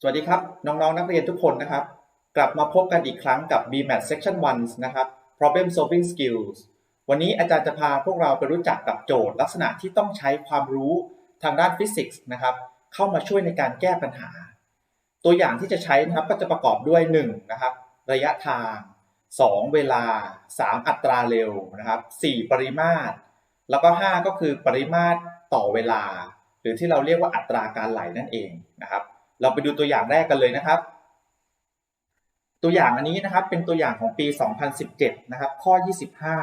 สวัสดีครับ น้องๆ นักเรียนทุกคนนะครับ กลับมาพบกันอีกครั้งกับ BMAT Section 1 นะครับ Problem Solving Skills วันนี้อาจารย์จะพาพวกเราไปรู้จักกับโจทย์ ลักษณะที่ต้องใช้ความรู้ทางด้านฟิสิกส์นะครับ เข้ามาช่วยในการแก้ปัญหา ตัวอย่างที่จะใช้นะครับก็จะประกอบด้วย 1 นะครับ ระยะทาง 2 เวลา 3 อัตราเร็วนะครับ 4 ปริมาตร แล้วก็ 5 ก็คือปริมาตรต่อเวลา หรือที่เราเรียกว่าอัตราการไหลนั่นเองนะครับ เราไปดูตัวอย่างแรกกันเลยนะครับ ตัวอย่างอันนี้นะครับเป็นตัวอย่างของปี 2017 นะครับ ข้อ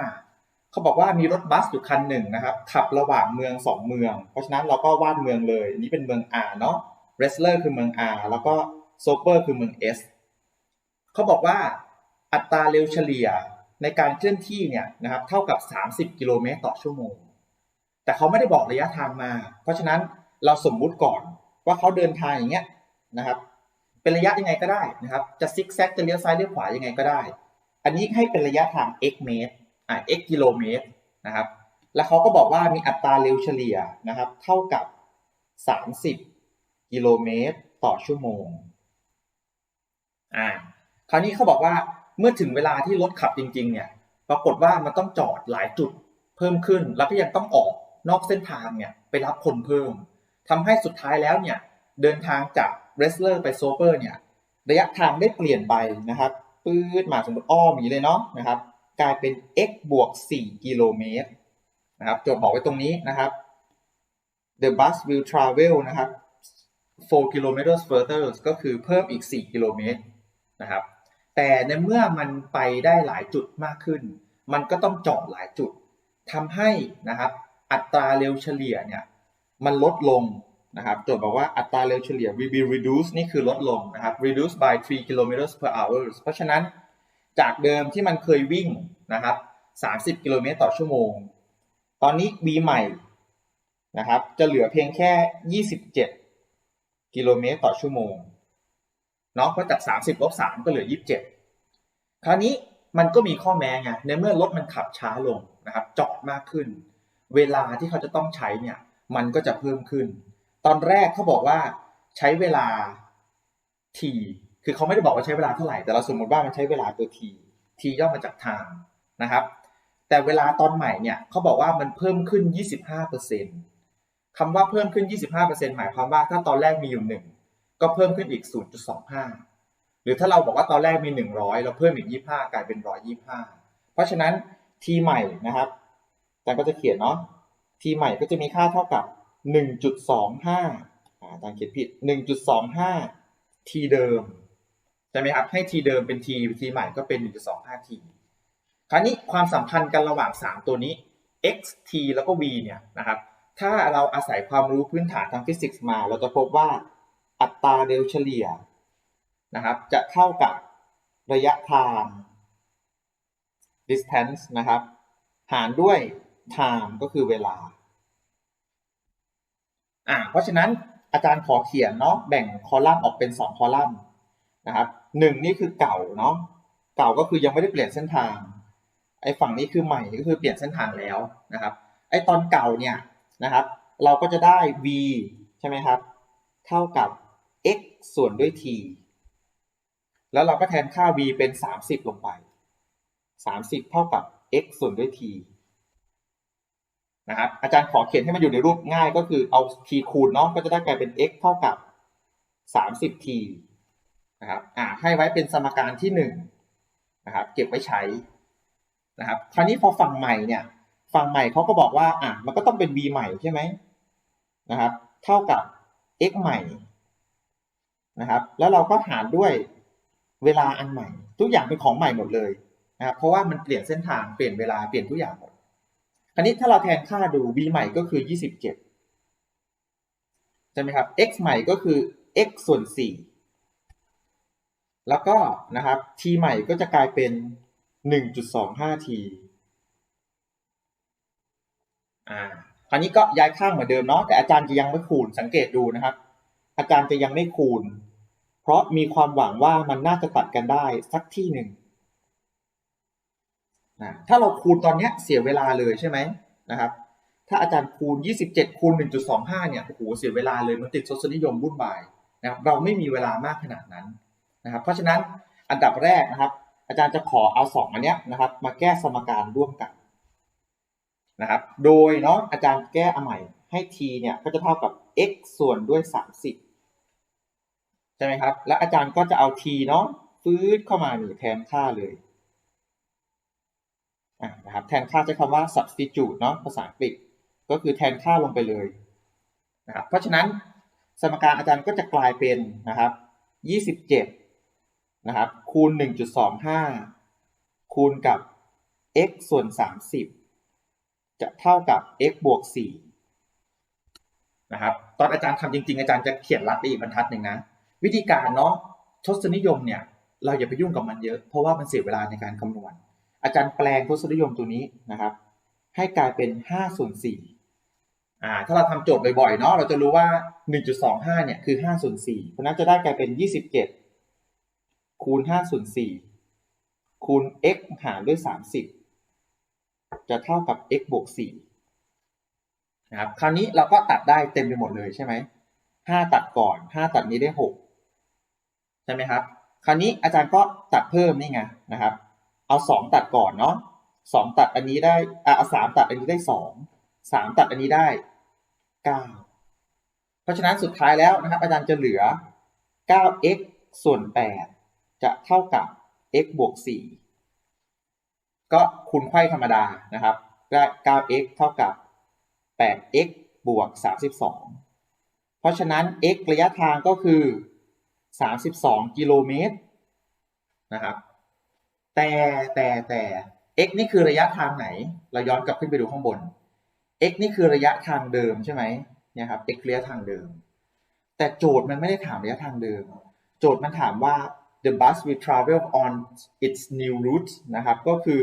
25 เขาบอกว่ามีรถบัสอยู่คันหนึ่งนะครับ ขับระหว่างเมือง 2 เมือง เพราะฉะนั้นเราก็วาดเมืองเลยนี้เป็นเมือง R เนาะ w r e s l e r คือเมือง R แล้วก็ s o p e r คือเมือง S เขาบอกว่าอัตราเร็วเฉลี่ยในการเคลื่อนที่เนี่ยนะครับเท่ากับ 30 กิโลเมตรต่อชั่วโมง แต่เขาไม่ได้บอกระยะทางมา เพราะฉะนั้นเราสมมุติก่อนว่าเขาเดินทางอย่างเงี้ย นะครับ เป็นระยะยังไงก็ได้นะครับ จะซิกแซกจะเลี้ยวซ้ายเลี้ยวขวายังไงก็ได้ อันนี้ให้เป็นระยะทาง x เมตรอ่า x กิโลเมตรนะครับ แล้วเขาก็บอกว่ามีอัตราเร็วเฉลี่ยนะครับ เท่ากับ 30 กิโลเมตรต่อชั่วโมงอ่าคราวนี้เขาบอกว่าเมื่อถึงเวลาที่รถขับจริง ๆ เนี่ย ปรากฏว่ามันต้องจอดหลายจุดเพิ่มขึ้น แล้วก็ยังต้องออกนอกเส้นทางเนี่ยไปรับคนเพิ่มทำให้สุดท้ายแล้วเนี่ยเดินทางจาก เรสเลอร์ไปโซเปอร์เนี่ยระยะทางได้เปลี่ยนไปนะครับปื๊ดมาสมมติอ้อมอย่างนี้เลยเนาะนะครับ กลายเป็น x บวก 4 กิโลเมตรนะครับจทย์บอกไว้ตรงนี้นะครับ the bus will travel นะครับ4 kilometers further ก็คือเพิ่มอีก 4 กิโลเมตรนะครับ แต่ในเมื่อมันไปได้หลายจุดมากขึ้น มันก็ต้องจอดหลายจุดทำให้นะครับ อัตราเร็วเฉลี่ยเนี่ย มันลดลง นะครับโจทย์บอกว่าอัตราเร็วเฉลี่ย will be reduced นี่คือลดลงนะครับ reduced by 3 kilometers per hour เพราะฉะนั้นจากเดิมที่มันเคยวิ่งนะครับ 30 กิโลเมตรต่อชั่วโมง ตอนนี้ v ใหม่นะครับ จะเหลือเพียงแค่ 27 กิโลเมตรต่อชั่วโมงเนาะเพราะจาก 30 ลบ 3 ก็เหลือ 27 คราวนี้มันก็มีข้อแม้ไง ในเมื่อรถมันขับช้าลงนะครับ จอดมากขึ้น เวลาที่เขาจะต้องใช้เนี่ย มันก็จะเพิ่มขึ้น ตอนแรกเขาบอกว่าใช้เวลา t คือเขาไม่ได้บอกว่าใช้เวลาเท่าไหร่แต่เราสมมติว่ามันใช้เวลาตัว t t ย่อมาจาก time นะครับ แต่เวลาตอนใหม่เนี่ยเขาบอกว่ามันเพิ่มขึ้น 25%คำว่าเพิ่มขึ้น 25%หมายความว่าถ้าตอนแรกมีอยู่ 1 ก็เพิ่มขึ้นอีก 0.25 หรือถ้าเราบอกว่าตอนแรกมี 100 เราเพิ่มอีก 25 กลายเป็น 125 เพราะฉะนั้น t ใหม่นะครับอาจารย์ก็จะเขียนเนาะ t ใหม่ก็จะมีค่าเท่ากับ 1.25อาอาจารย์เขียนผิด 1.25 t เดิมใช่ไหมครับ ให้ t เดิมเป็น t t ใหม่ก็เป็น 1.25 t คราวนี้ความสัมพันธ์กันระหว่าง 3 ตัวนี้ x t แล้วก็ v เนี่ยนะครับ ถ้าเราอาศัยความรู้พื้นฐานทางฟิสิกส์มา เราจะพบว่าอัตราเร็วเฉลี่ยนะครับ จะเท่ากับระยะทาง distance นะครับ หารด้วย time ก็คือเวลา อ่าเพราะฉะนั้นอาจารย์ขอเขียนเนาะแบ่งคอลัมน์ออกเป็น 2 คอลัมน์นะครับหนึ่งนี่คือเก่าเนาะเก่าก็คือยังไม่ได้เปลี่ยนเส้นทางไอ้ฝั่งนี้คือใหม่ก็คือเปลี่ยนเส้นทางแล้วนะครับไอ้ตอนเก่าเนี่ยนะครับเราก็จะได้ v ใช่ไหมครับ เท่ากับ x ส่วนด้วย t แล้วเราก็แทนค่า v เป็น 30 ลงไป 30 เท่ากับ x ส่วนด้วย t นะครับอาจารย์ขอเขียนให้มันอยู่ในรูปง่ายก็คือเอา t คูณเนาะก็จะได้กลายเป็น x เท่ากับ 30t นะครับอ่าให้ไว้เป็นสมการที่1นะครับเก็บไว้ใช้นะครับคราวนี้พอฝั่งใหม่เนี่ยฝั่งใหม่เขาก็บอกว่าอะมันก็ต้องเป็น v ใหม่ใช่ไหมนะครับเท่ากับ x ใหม่นะครับแล้วเราก็หารด้วยเวลาอันใหม่ ทุกอย่างเป็นของใหม่หมดเลยนะครับเพราะว่ามันเปลี่ยนเส้นทางเปลี่ยนเวลาเปลี่ยนทุกอย่างหมด คราวนี้ถ้าเราแทนค่าดู v ใหม่ก็คือ 27 ใช่ไหมครับ x ใหม่ก็คือ x ส่วน 4 แล้วก็นะครับ t ใหม่ก็จะกลายเป็น 1.25t อ่า คราวนี้ก็ย้ายข้างเหมือนเดิมเนาะ แต่อาจารย์จะยังไม่คูณ สังเกตดูนะครับ อาจารย์จะยังไม่คูณ เพราะมีความหวังว่ามันน่าจะตัดกันได้สักที่หนึ่ง นะถ้าเราคูณตอนเนี้ยเสียเวลาเลยใช่ไหมนะครับ ถ้าอาจารย์คูณ 27 คูณ 1.25 เนี่ยโอ้โหเสียเวลาเลยมันติดทศนิยมวุ่นวายนะครับเราไม่มีเวลามากขนาดนั้นนะครับ เพราะฉะนั้นอันดับแรกนะครับ อาจารย์จะขอเอาสองอันเนี้ยนะครับ มาแก้สมการร่วมกันนะครับ โดยเนาะอาจารย์แก้อาใหม่ให้ t เนี่ยก็จะเท่ากับ x ส่วนด้วย 30 ใช่ไหมครับ และอาจารย์ก็จะเอา t เนาะฟื้นเข้ามาหนึ่แทนค่าเลย นะครับแทนค่าใช้คำว่า substitute เนาะภาษาอังกฤษก็คือแทนค่าลงไปเลยนะครับเพราะฉะนั้นสมการอาจารย์ก็จะกลายเป็นนะครับ 27 นะครับ คูณ 1.25 คูณกับ x ส่วน 30 จะเท่ากับ x บวก 4 นะครับ ตอนอาจารย์ทำจริง ๆ อาจารย์จะเขียนรัดไปอีกบรรทัดหนึ่งนะ วิธีการเนาะทศนิยมเนี่ย เราอย่าไปยุ่งกับมันเยอะ เพราะว่ามันเสียเวลาในการคำนวณ อาจารย์แปลงทศนิยมตัวนี้นะครับ ให้กลายเป็น5ส่วน4อ่าถ้าเราทำโจทย์บ่อยๆเนาะเราจะรู้ว่า 1.25เนี่ยคือ5ส่วน4เพราะนั้นจะได้กลายเป็น 27 คูณ5ส่วน4คูณ x หารด้วย 30 จะเท่ากับ x บวก4นะครับคราวนี้เราก็ตัดได้เต็มไปหมดเลยใช่ไหม5ตัดก่อน 5 ตัดนี้ได้ 6 ใช่ไหมครับคราวนี้อาจารย์ก็ตัดเพิ่มนี่ไงนะครับ เอา2ตัดก่อนเนาะ2ตัดอันนี้ได้อ่าเอา3ตัดอันนี้ได้2 3ตัดอันนี้ได้9เพราะฉะนั้นสุดท้ายแล้วนะครับ อาจารย์จะเหลือ 9x ส่วน 8 จะเท่ากับ x บวก 4 ก็คูณไขว้ธรรมดานะครับได้ 9x เท่ากับ 8x บวก 32 เพราะฉะนั้น x ระยะทางก็คือ 32 กิโลเมตรนะครับ แต่แต่แต่ x นี่คือระยะทางไหน เราย้อนกลับขึ้นไปดูข้างบน x นี่คือระยะทางเดิมใช่ไหมเนี่ยครับ x ระยะทางเดิม แต่โจทย์มันไม่ได้ถามระยะทางเดิม โจทย์มันถามว่า the bus will travel on its new route นะครับ ก็คือ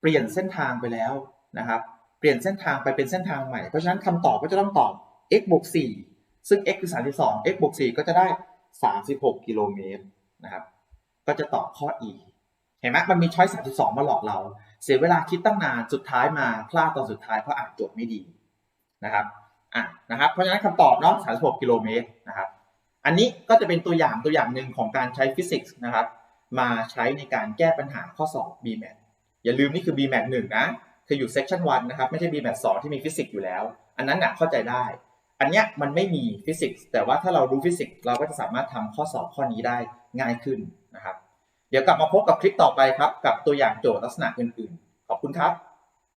เปลี่ยนเส้นทางไปแล้วนะครับ เปลี่ยนเส้นทางไปเป็นเส้นทางใหม่ เพราะฉะนั้นคำตอบก็จะต้องตอบ x บวก4ซึ่ง x คือ 32 x บวก4ก็จะได้ 36 กิโลเมตรนะครับ ก็จะตอบข้อ e เห็นไหมมันมีช้อย32 มาหลอกเรา เสียเวลาคิดตั้งนานสุดท้ายมาพลาดตอนสุดท้ายเพราะอ่านโจทย์ไม่ดีนะครับอะนะครับ เพราะฉะนั้นคำตอบเนาะ36 กิโลเมตรนะครับ อันนี้ก็จะเป็นตัวอย่างตัวอย่างหนึ่งของการใช้ฟิสิกส์นะครับ มาใช้ในการแก้ปัญหาข้อสอบ BMAT อย่าลืมนี่คือ BMAT 1นะคืออยู่ section 1นะครับ ไม่ใช่ BMAT 2ที่มีฟิสิกส์อยู่แล้ว อันนั้นน่ะเข้าใจได้ อันเนี้ยมันไม่มีฟิสิกส์แต่ว่าถ้าเรารู้ฟิสิกส์เราก็จะสามารถทำข้อสอบข้อนี้ได้ ง่ายขึ้นนะครับ เดี๋ยวกลับมาพบกับคลิปต่อไปครับ กับตัวอย่างโจทย์ลักษณะอื่นๆ ขอบคุณครับ